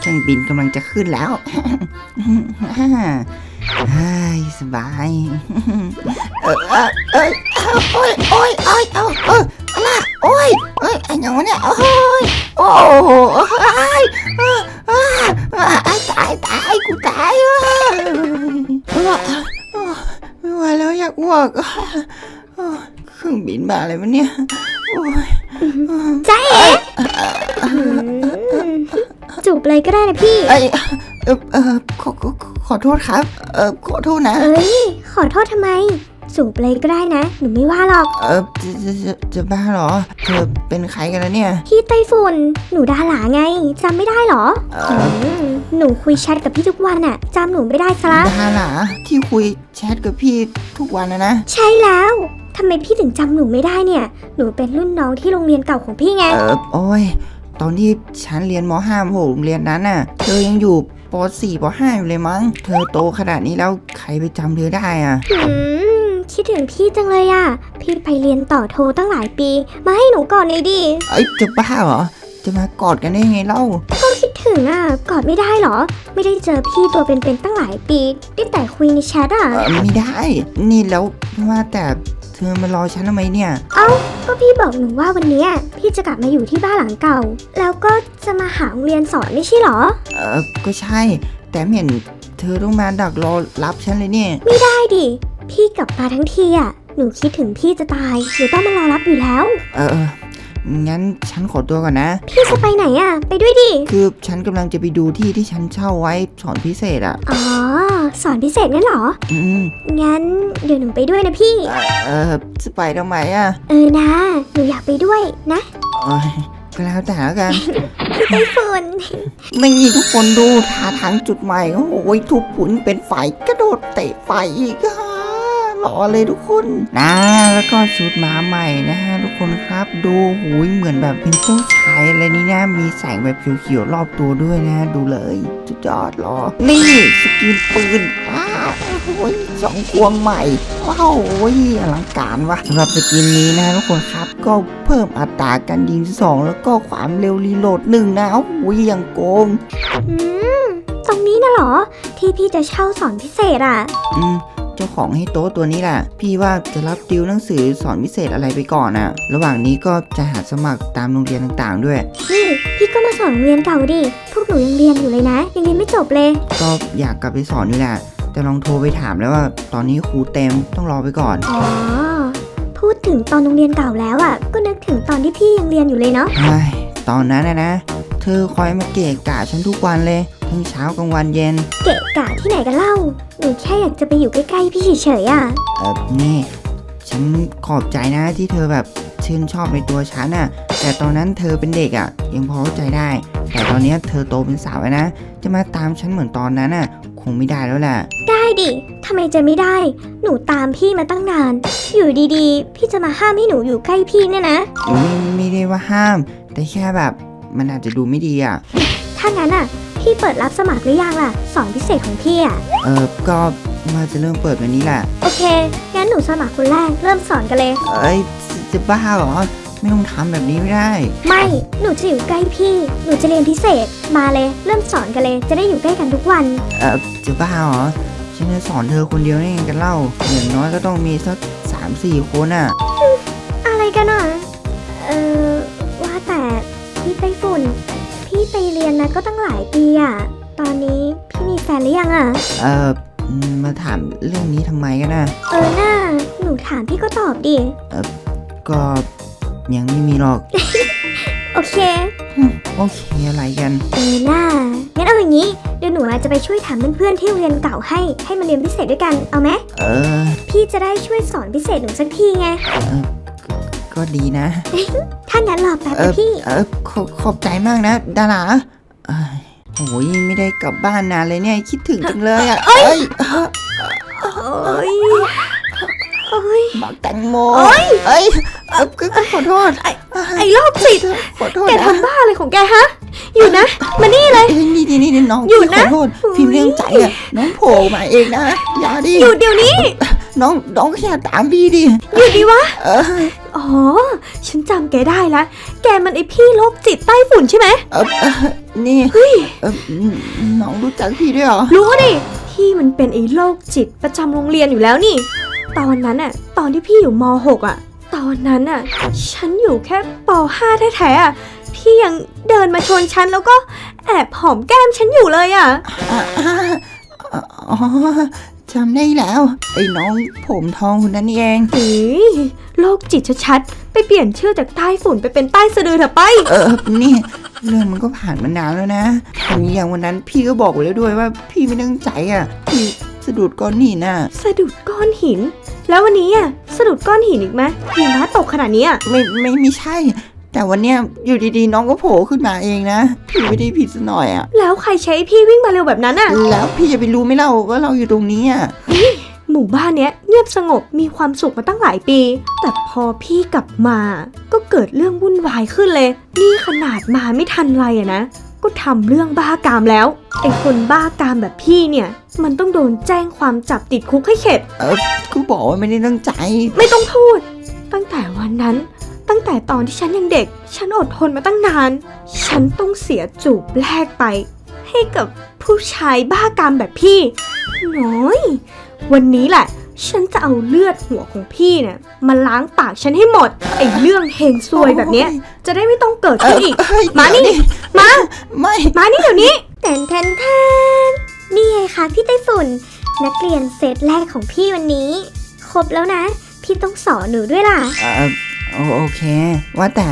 เครื่องบินกำลังจะขึ้นแล้วเฮ้สบาย เออเออเอยเอโอ้ยโอ้ยโอ้ยเอาเอออะโอ้ยเอ้ยไอ้หยังวะเนี่ยโอ้ยโอ้โหเอ้ยเออเออเออไอ้ตายตายกูตายเออเออเออไม่ไหวแล้วอยากอ้วกเครื่องบินมาอะไรวะเนี่ยโอ้ยใจเอ๋ จูบเลยก็ได้นะพี่ เอ้ยเออเออขอขอขอโทษครับ เออขอโทษนะ เอ้ย ขอโทษทำไม จูบเลยก็ได้นะ หนูไม่ว่าหรอก เออจะจะจะจะบ้าเหรอ เธอเป็นใครกันแล้วเนี่ย พี่ไต้ฝุ่น หนูดาหลาไงจำไม่ได้เหรอเออือมหนูคุยแชทกับพี่ทุกวันอะจำหนูไม่ได้ซะละดาหลาที่คุยแชทกับพี่ทุกวันนะนะ ใช่แล้วทำไมพี่ถึงจำหนูไม่ได้เนี่ย หนูเป็นรุ่นน้องที่โรงเรียนเก่าของพี่ไง เออโอ้ย ตอนที่ฉันเรียนม .5 มโรงเรียนนั้นน่ะ เธอยังอยู่ป .4 ป .5 อยู่เลยมั้ง เธอโตขนาดนี้แล้วใครไปจำเธอได้อะ อืม คิดถึงพี่จังเลยอะพี่ไปเรียนต่อโทตั้งหลายปี มาให้หนูก่อนเลยดิ เอ้ยจะบ้าเหรอ จะมากอดกันได้ยังไงเล่า ก็คิดถึงอะ กอดไม่ได้เหรอ ไม่ได้เจอพี่ตัวเป็นๆตั้งหลายปี ได้แต่คุยในแชทอะ เออไม่ได้ นี่แล้วว่าแต่ เธอมารอฉันทำไมเนี่ย เอ้า ก็พี่บอกหนูว่าวันเนี้ยพี่จะกลับมาอยู่ที่บ้านหลังเก่า แล้วก็จะมาหาโรงเรียนสอนไม่ใช่เหรอ เออก็ใช่ แต่ไม่เห็นเธอต้องมาดักรอรับฉันเลยเนี่ย ได้ดิ พี่กลับมาทั้งทีอะ หนูคิดถึงพี่จะตาย หนูต้องมารอรับอยู่แล้ว เออเออ งั้นฉันขอตัวก่อนนะ พี่จะไปไหนอะ ไปด้วยดิ คือฉันกำลังจะไปดูที่ที่ฉันเช่าไว้สอนพิเศษอะ อ๋อ สอนพิเศษนั่นเหรอ อืมงั้นเดี๋ยวหนูไปด้วยนะพี่ เออจะไปทำไมอะเออนะ หนูอยากไปด้วยนะเอ้ยก็แล้วแต่แล้วกัน พี่ไต้ฝุ่น ไม่มีทุกคนดูท่าทางจุดใหม่โอ้ยทุบผุนเป็นไฟกระโดดเตะไฟอีกอะ หล่อเลยทุกคนนะแล้วก็ชุดม้าใหม่นะฮะทุกคนครับดูหูยเหมือนแบบเป็นเจ้าชายอะไรนี่นะมีแสงแบบเขียวๆรอบตัวด้วยนะ ดูเลยสุดยอดหรอนี่สกินปืนอ้าวโอ้ยสองควงใหม่ว้าวโอ้ยอลังการวะสำหรับสกินนี้นะทุกคนครับก็เพิ่มอัตราการยิงสองแล้วก็ความเร็วรีโหลดหนึ่งนะโอ้ยอย่างโกงอืมตรงนี้นะเหรอ ที่พี่จะเช่าสอนพิเศษอะ อืม เจ้าของให้โต๊ะตัวนี้แหละ พี่ว่าจะรับติวหนังสือสอนพิเศษอะไรไปก่อนอะระหว่างนี้ก็จะหาสมัครตามโรงเรียนต่างๆ ด้วยนี่พี่ก็มาสอนโรงเรียนเก่าดิ พวกหนูยังเรียนอยู่เลยนะ ยังเรียนไม่จบเลย ก็อยากกลับไปสอนอยู่แหละแต่ลองโทรไปถามแล้วว่าตอนนี้ครูเต็มต้องรอไปก่อนอ๋อพูดถึงตอนโรงเรียนเก่าแล้วอะ ก็นึกถึงตอนที่พี่ยังเรียนอยู่เลยเนาะ เฮ้ยตอนนั้นนะนะ เธอคอยมาเกะกะฉันทุกวันเลย ทั้งเช้ากลางวันเย็น เกะกะที่ไหนกันเล่า หนูแค่อยากจะไปอยู่ใกล้ๆพี่เฉยๆอะ เออนี่ ฉันขอบใจนะที่เธอแบบชื่นชอบในตัวฉันน่ะ แต่ตอนนั้นเธอเป็นเด็กอะ่ะ ยังพอเข้าใจได้ แต่ตอนเนี้ยเธอโตเป็นสาวแล้วนะ จะมาตามฉันเหมือนตอนนั้นน่ะ คงไม่ได้แล้วแหละได้ดิทำไมจะไม่ได้ หนูตามพี่มาตั้งนาน อยู่ดีๆ พี่จะมาห้ามให้หนูอยู่ใกล้พี่เนี่ยนะ ไม่ไม่ได้ว่าห้าม แต่แค่แบบ มันอาจจะดูไม่ดีอะ่ะ ถ้างั้นอะ พี่เปิดรับสมัครหรือยังล่ะ สอนพิเศษของพี่อะ เออก็มาจะเริ่มเปิดวันนี้แหละ โอเค งั้นหนูสมัครคนแรก เริ่มสอนกันเลย เอ้ยจะจะบ้าเหรอ ไม่ต้องทำแบบนี้ไม่ได้ ไม่ หนูจะอยู่ใกล้พี่ หนูจะเรียนพิเศษ มาเลย เริ่มสอนกันเลย จะได้อยู่ใกล้กันทุกวัน เออจะบ้าเหรอ ฉันจะสอนเธอคนเดียวได้ไงกันเล่า อย่างน้อยก็ต้องมีสักสามสี่คนอะ อะไรกันอะ เออ ไปเรียนนะก็ตั้งหลายปีอะตอนนี้พี่มีแฟนหรือยังอะเออมาถามเรื่องนี้ทำไมกันนะเออน่าหนูถามพี่ก็ตอบดิก็ยังไม่มีหรอก โอเค โอเคอะไรกัน เออน่างั้นเอาอย่างนี้ เดี๋ยวหนูอาจจะไปช่วยถามเพื่อนๆที่โรงเรียนเก่าให้ ให้มาเรียนพิเศษด้วยกัน เอาไหม เออ พี่จะได้ช่วยสอนพิเศษหนูสักทีไง ก็ดีนะ ถ้างั้นรอแป๊บเออนะพี่ เออขอบขอบใจมากนะ ดาราเอ้ยโอ้ยไม่ได้กลับบ้านนานเลยเนี่ยคิดถึงจังเลยอะเอ้ยโอ้ยโอ้ยบักแตงโมเอ้ยเออก็ขอโทษไอ้โรคจิตขอโทษแกนะทำบ้าอะไรของแกฮะ อยู่นะ มานี่เลย เอ้ยนี่นี่นี่น้องหยุดพี่ขนะ อโทษพี่เรื่องใจอะน้องโผล่มาเองนะอย่าดิ อยู่เดี๋ยวนี้ น้องน้องก็อย่าตามพี่ดิหยุดดิวะ เอออ๋อ ฉันจำแกได้ละแกมันไอพี่โรคจิตใต้ฝุ่นใช่ไหมเออเออนี่เออน้องรู้จักพี่ด้วยเหรอ รู้ดิ พี่มันเป็นไอ้โรคจิตประจำโรงเรียนอยู่แล้วนี่ ตอนนั้นอะตอนที่พี่อยู่ม .6 อะตอนนั้นอะฉันอยู่แค่ป .5 แท้ๆอะพี่ยังเดินมาชนฉันแล้วก็แอบหอมแก้มฉันอยู่เลยอะอ่าอ่าอ๋อ จำได้แล้ว ไอ้น้องผมทองคนนั้นนี่เองเฮ้ยโรคจิตชัดๆ ไปเปลี่ยนชื่อจากใต้ฝุ่นไปเป็นใต้สะดือเถอะไป เออนี่เรื่องมันก็ผ่านมานานแล้วนะทีนี้อย่างวันนั้นพี่ก็บอกไว้แล้วด้วยว่า พี่ไม่ตั้งใจอะพี่สะดุดก้อนหินน่ะ สะดุดก้อนหิน แล้ววันนี้อะสะดุดก้อนหินอีกไหมหิมะตกขนาดนี้อะไม่ไม่ไม่ใช่ แต่วันเนี้ยอยู่ดีๆ น้องก็โผล่ขึ้นมาเองนะ พี่ไม่ได้ผิดสักหน่อยอะแล้วใครใช้ให้พี่วิ่งมาเร็วแบบนั้นอะแล้วพี่จะไปรู้ไหมเล่าว่าเราอยู่ตรงนี้อะหมู่บ้านเนี้ยเงียบสงบมีความสุขมาตั้งหลายปี แต่พอพี่กลับมา ก็เกิดเรื่องวุ่นวายขึ้นเลย นี่ขนาดมาไม่ทันไรอะนะ ก็ทำเรื่องบ้ากามแล้ว ไอ้คนบ้ากามแบบพี่เนี่ย มันต้องโดนแจ้งความจับติดคุกให้เข็ดกูบอกว่าไม่ได้ตั้งใจ ไม่ต้องพูด ตั้งแต่วันนั้น ตั้งแต่ตอนที่ฉันยังเด็ก ฉันอดทนมาตั้งนาน ฉันต้องเสียจูบแรกไป ให้กับผู้ชายบ้ากามแบบพี่ น้อย วันนี้แหละ ฉันจะเอาเลือดหัวของพี่เนี่ยมาล้างปากฉันให้หมด ไอ้เรื่องเฮงซวยแบบเนี้ย จะได้ไม่ต้องเกิดเอขึ้อนอีกเฮ้ยมานี่ เดี๋ยวมา ไม่ มานี่เดี๋ยวนี้ แทนแทนแทนนี่ไงคะพี่ไต้ฝุ่น นักเรียนเซตแรกของพี่วันนี้ ครบแล้วนะ พี่ต้องสอนหนูด้วยล่ะเออ โอโอเค ว่าแต่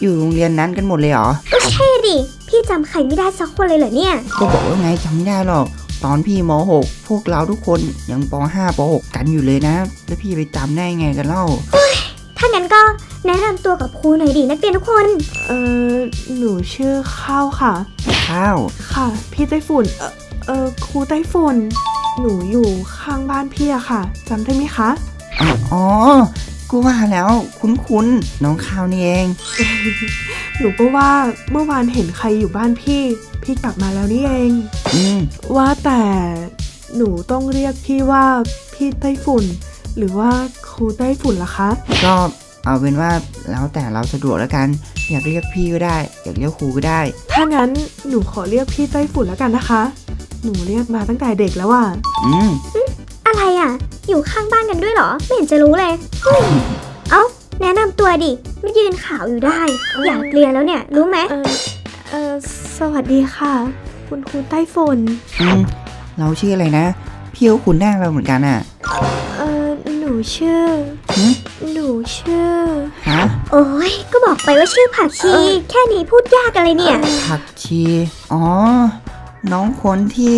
อยู่โรงเรียนนั้นกันหมดเลยเหรอ ก็ใช่ดิ พี่จำใครไม่ได้สักคนเลยเหรอเนี่ย ก็บอกว่าไงจำไม่ได้หรอก ตอนพี่ม .6 พวกเราทุกคนยังป .5 ป .6 กันอยู่เลยนะ แล้วพี่ไปจำได้ไงกันเล่า ถ้างั้นก็แนะนำตัวกับครูหน่อยดินักเรียนทุกคน เออหนูชื่อข้าวค่ะ ข้าว ค่ะ พี่ไต้ฝุ่น เออเออครูไต้ฝุ่น หนูอยู่ข้างบ้านพี่อะค่ะจำได้ไหมคะ อ๋ออ๋อ กูว่าแล้วคุ้นๆน้องข้าวนี่เอง หนูก็ว่าเมื่อวานเห็นใครอยู่บ้านพี่ พี่กลับมาแล้วนี่เอง อืมว่าแต่หนูต้องเรียกพี่ว่าพี่ไต้ฝุ่น หรือว่าครูไต้ฝุ่นล่ะคะ ก็เอาเป็นว่าแล้วแต่เราสะดวกแล้วกัน อยากเรียกพี่ก็ได้ อยากเรียกครูก็ได้ ถ้างั้นหนูขอเรียกพี่ไต้ฝุ่นแล้วกันนะคะ หนูเรียกมาตั้งแต่เด็กแล้วอะอืม อะไรอะ อยู่ข้างบ้านกันด้วยเหรอ ไม่เห็นจะรู้เลยเฮ้ยเอ้า แนะนำตัวดิไม่ยืนข่าวอยู่ได้ อยากเรียนแล้วเนี่ย รู้ไหม เออเออสวัสดีค่ะ คุณครูไต้ฝุ่นอืมเราชื่ออะไรนะ พี่ก็คุ้นหน้าเราเหมือนกันอะเออหนูชื่อ หึหนูชื่อ ฮะโอ้ยก็บอกไปว่าชื่อผักชี แค่นี้พูดยากอะไรเนี่ย ผักชี อ๋อ น้องคนที่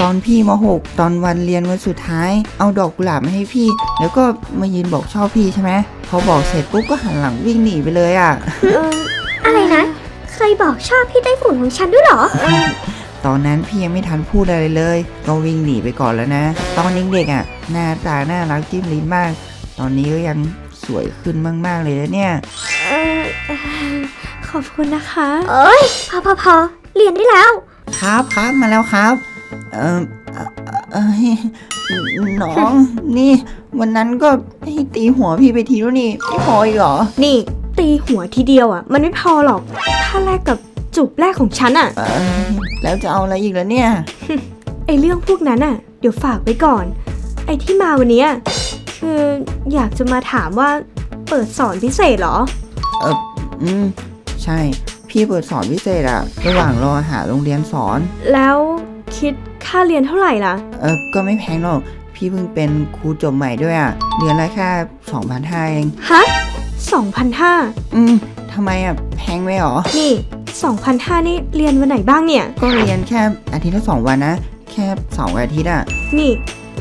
ตอนพี่ม .6 ตอนวันเรียนวันสุดท้าย เอาดอกกุหลาบมาให้พี่ แล้วก็มายืนบอกชอบพี่ใช่ไหมพอบอกเสร็จปุ๊บก็หันหลังวิ่งหนีไปเลยอะ เอออะไรนะเคยบอกชอบพี่ไต้ฝุ่นของฉันด้วยเหรอ ตอนนั้นพี่ยังไม่ทันพูดอะไรเลย ก็วิ่งหนีไปก่อนแล้วนะ ตอนเด็กๆอะหน้าตาน่ารักจิ้มลิ้นมาก ตอนนี้ก็ยังสวยขึ้นมากๆเลยนะเนี่ย เออเอ่อขอบคุณนะคะเอ้ยพอพอพอเรียนได้แล้ว ครับครับมาแล้วครับ เออเอ่อเอ้ยน้อง นี่ วันนั้นก็ให้ตีหัวพี่ไปทีแล้วนี่ไม่พออีกเหรอนี่ ตีหัวทีเดียวอะ มันไม่พอหรอก ถ้าแลกกับจูบแรกของฉันอะ เอ้ยแล้วจะเอาอะไรอีกล่ะเนี่ย ไอเรื่องพวกนั้นอะ เดี๋ยวฝากไว้ก่อน ไอที่มาวันเนี้ยคืออยากจะมาถามว่าเปิดสอนพิเศษเหรอเอออืม ใช่ พี่เปิดสอนพิเศษอะระหว่างรอหาโรงเรียนสอน แล้ว คิดค่าเรียนเท่าไหร่ล่ะ เออก็ไม่แพงหรอก พี่เพิ่งเป็นครูจบใหม่ด้วยอะเดือนละแค่2,500เองฮะสองพันห้าอืมทำไมอะแพงไหมหรอ นี่สองพันห้านี่เรียนวันไหนบ้างเนี่ย ก็เรียนแค่อาทิตย์ละสองวันนะ แค่สองอาทิตย์อะนี่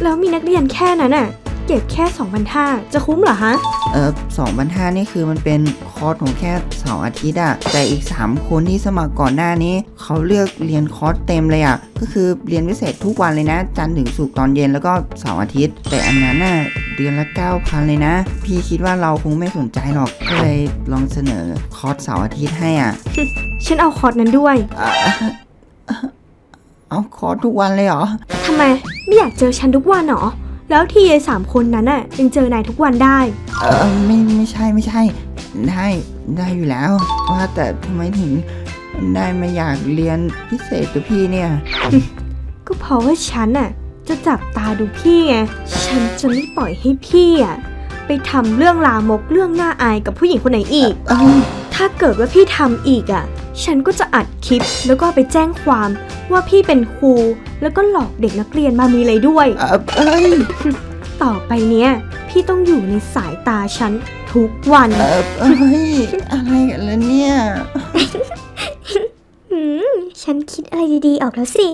แล้วมีนักเรียนแค่นั้นอะ เก็บแค่สองพันห้าจะคุ้มเหรอฮะ เออสองพันห้านี่คือมันเป็นคอร์สของแค่เสาร์อาทิตย์อะแต่อีก 3 คนที่สมัครก่อนหน้านี้ เขาเลือกเรียนคอร์สเต็มเลยอะก็คือเรียนพิเศษทุกวันเลยนะ จันทร์ถึงศุกร์ตอนเย็นแล้วก็เสาร์อาทิตย์ แต่อันนั้นน่ะเดือนละ 9,000 เลยนะ พี่คิดว่าเราคงไม่สนใจหรอกก็เลยลองเสนอคอร์สเสาร์อาทิตย์ให้อะฉันเอาคอร์สนั้นด้วย อะเอาคอร์สทุกวันเลยเหรอ ทำไม ไม่อยากเจอฉันทุกวันเหรอ แล้วที่ยายสามคนนั้นน่ะยังเจอนายทุกวันได้ เออไม่ไม่ใช่ไม่ใช่ ได้ได้อยู่แล้ว ว่าแต่ทำไมถึงได้มาอยากเรียนพิเศษกับพี่เนี่ย ก็เพราะว่าฉันน่ะจะจับตาดูพี่ไง ฉันจะไม่ปล่อยให้พี่อะไปทำเรื่องลามกเรื่องน่าอายกับผู้หญิงคนไหนอีก เอ้ยถ้าเกิดว่าพี่ทำอีกอะ ฉันก็จะอัดคลิปแล้วก็ไปแจ้งความว่าพี่เป็นครูแล้วก็หลอกเด็กนักเรียนมามีอะไรด้วย เอ่อเอ้ยต่อไปเนี้ย พี่ต้องอยู่ในสายตาฉันทุกวัน เออเอ้ยอะไรกันล่ะเนี่ย หืม ฉันคิดอะไรดีๆ ออกแล้วสิ